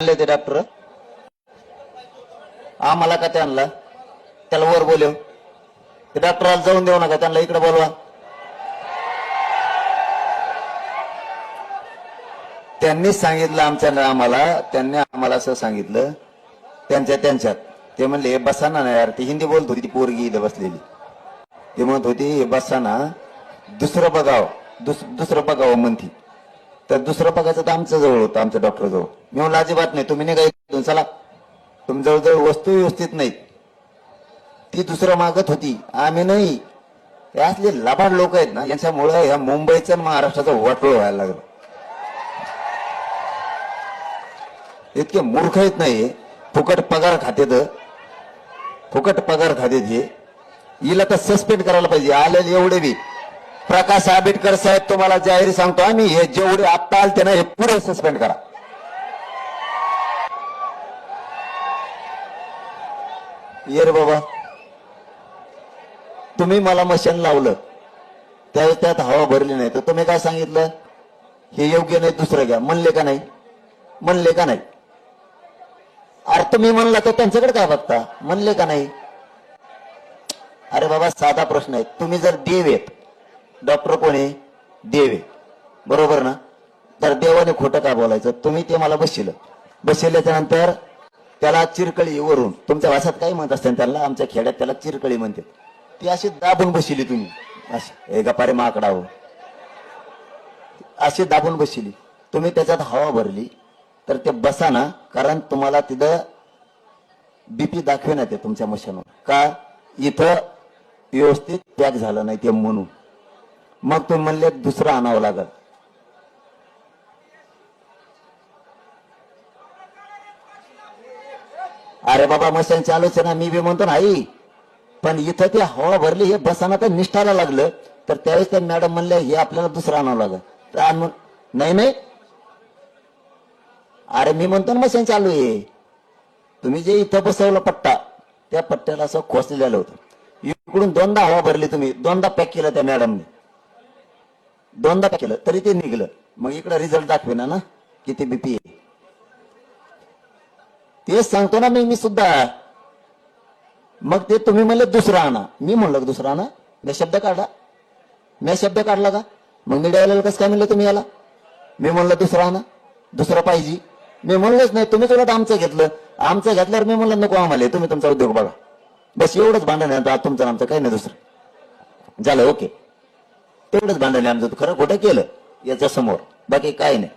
आणले ते डॉक्टर आम्हाला का त्यांना त्याला वर बोलव. ते डॉक्टराला जाऊन देऊ नका त्यांना इकडे बोलवा. त्यांनीच सांगितलं आमच्या आम्हाला त्यांनी आम्हाला असं सांगितलं त्यांच्या त्यांच्यात. ते म्हणले बसा ना यार ती हिंदी बोलत होती ती पोरगी इथं बसलेली. ते म्हणत होती हे बसाना दुसरं बघावं दुस दुसरं बघावं म्हणती. तर दुसरं बघायचं तर आमच्या जवळ होतं आमच्या डॉक्टर जवळ मी म्हणलं अजिबात नाही तुम्ही नाही काय चला. तुमच्या जवळ वस्तू व्यवस्थित नाहीत. ती दुसरं मागत होती. आम्ही नाही. हे असले लबाड लोक आहेत ना यांच्यामुळे ह्या मुंबईचं आणि महाराष्ट्राचं वाटोळ व्हायला लागलं. इतके मूर्ख आहेत नाही फुकट पगार खातेत. फुकट पगार खातेत हे. हिला तर सस्पेंड करायला पाहिजे. आलेले एवढे बी. प्रकाश आंबेडकर साहेब तुम्हाला जाहीर सांगतो आम्ही हे जेवढे आत्ता आलते ना हे पुढे सस्पेंड करा. ये रे बाबा. तुम्ही मला मशीन लावलं. त्या त्यात हवा भरली नाही. तर तुम्ही काय सांगितलं? हे योग्य नाही दुसरं घ्या. म्हणले का नाही? म्हणले का नाही? अरे तुम्ही म्हणला तर त्यांच्याकडे काय बघता? म्हणले का नाही? अरे बाबा साधा प्रश्न आहे. तुम्ही जर देव आहेत डॉक्टर कोणी? देव. आहे बरोबर ना? तर देवाने खोटं का बोलायचं? तुम्ही ते मला बसशिलं बसल्याच्या नंतर त्याला चिरकळी वरून तुमच्या भाषात काय म्हणत असते त्याला आमच्या खेड्यात त्याला चिरकळी म्हणते ती अशी दाबून बसली तुम्ही. अशी हे गपारे माकडा हो. अशी दाबून बसली तुम्ही त्याच्यात हवा भरली तर ते बसा ना कारण तुम्हाला तिथं बीपी दाखवेना ते तुमच्या मशानवर का? इथं व्यवस्थित पॅक झालं नाही ते म्हणून. मग तुम्ही म्हणले दुसरं आणावं लागल. अरे बाबा मशीन चालूच ना मी बी म्हणतो ना आई पण इथं ती हवा भरली हे बसाना तर निष्ठाला लागलं तर त्यावेळेस त्या मॅडम म्हणले हे आपल्याला दुसरं आणावं लागल. तर आणून नाही नाही. अरे मी म्हणतो ना मशीन चालू आहे. तुम्ही जे इथं बसवलं पट्टा त्या पट्ट्याला असं खोसलेलं होतं. इकडून दोनदा हवा भरली तुम्ही दोनदा पॅक केलं त्या मॅडमने. दोनदा केलं तरी ते निघलं. मग इकडे रिझल्ट दाखवेना ना किती बीपी आहे. तेच सांगतो ना मी मी सुद्धा. मग ते तुम्ही म्हणले दुसरं आणा. मी म्हणलं दुसरं आणा? मी शब्द काढला. मी शब्द काढला का? मग मीडियाला कसं काय म्हणलं तुम्ही याला? मी म्हणलं दुसरं आणा. दुसरा पाहिजे. मी म्हणलंच नाही तुम्हीच तुला आमचं घेतलं. आमचं घेतल्यावर मी म्हणलं नको आम्हाला तुम्ही तुमचा उद्योग बघा. बस एवढंच भांडण आहे आता तुमचं आमचं काही नाही दुसरं. झालं ओके. तेवढंच भांडण आमचं खरं खोटं केलं याच्या समोर बाकी काय नाही.